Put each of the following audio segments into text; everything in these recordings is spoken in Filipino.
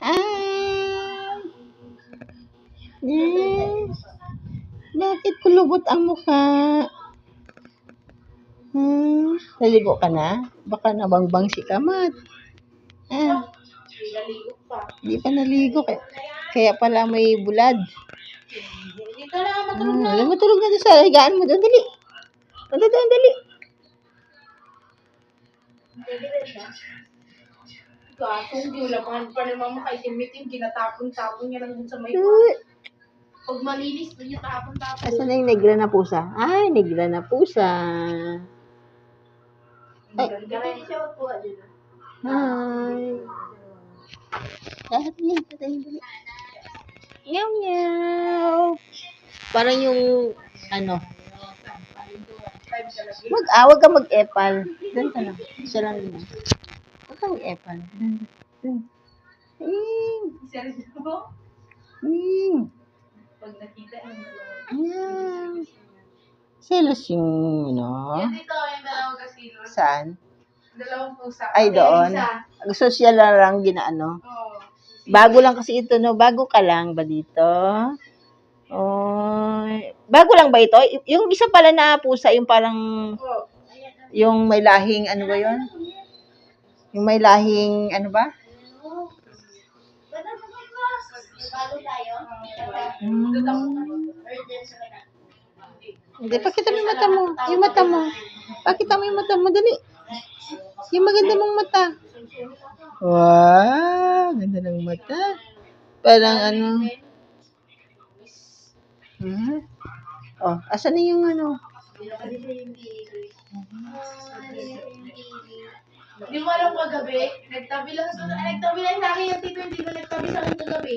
Ah. Yes. Bakit kulubot ang mukha? Hmm, naligo ka na? Baka nabangbang si Kamat. Ah, Pinaligo pa. naligo. Kaya, kaya pala may bulad. Dito na, matulog Hmm, na. alam mo, tulog na sa mo. Doon, dali. Doon, doon, dali. Siya. Gasong giulaman pa ni mama kay timitim, ginatapon-tapon niya lang dun sa may Pag malinis, doon niya tapon-tapon. Asan na yung negra na pusa? Ay, negra na pusa. Ay, siya. Hi. Lahat niya, patayin dali. Meow, meow. Parang yung, ano, Five ka lang. mag, ah, ka mag-epal. Doon ka lang. Isa lang din. Wag ka mag-epal. Doon, doon. Mm, Seryoso mo? mm, Pag nakita ang yeah. Selos yung, ano, Yan dito, yung dalawang kasino. saan? Dalawang pusa. Ay, doon. Social na lang ginaano. Oo. Bago lang kasi ito, no? Bago ka lang ba dito? Oh, bago lang ba ito? Yung isa pala na pusa, yung parang, yung may lahing, ano ba yun? Yung may lahing, ano ba? Hmm. Hindi, pakita mo yung mata mo. Yung mata mo. Pakita mo yung mata mo, dali. Yung maganda mong mata. Wow, ganda ng mata. Parang ano. Hmm? Oh, asan na yung ano? Di mo alam kagabi, nagtabi lang sa ay, nagtabi lang sa akin yung tito, hindi mo nagtabi sa akin kagabi.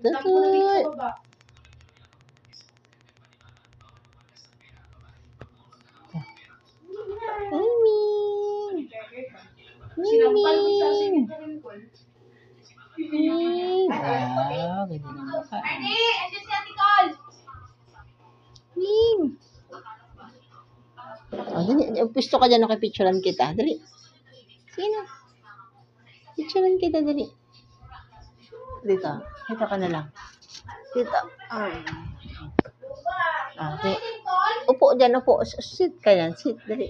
Nagtabi ko na dito sa baba. Mimi! Sinampal mo sa akin ko ko. Mimi! Wow, ganda ng mukha. Arnie! Andiyan si Ate Cole! Mimi! Oh, dali. Pisto ka dyan, okay, picturean kita. Dali. Sino? Picturean kita, dali. Dito. Dito ka na lang. Dito. Ah. Ah, dali. Upo dyan, upo. Sit ka yan. Sit, dali.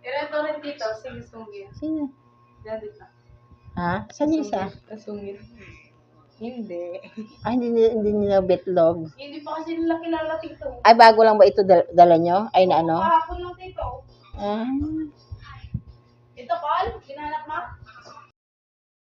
Ito rin dito, sing-sungin. Sino? Yan dito. Ha? Saan yung isa? Kasungin. Hindi. Ay, hindi, nila- hindi nila betlog. Hindi pa kasi nila kilala tito. Ay, bago lang ba ito dal- dala nyo? Ay, na ano? Kahapon lang tito. Ah. Kinanap mo?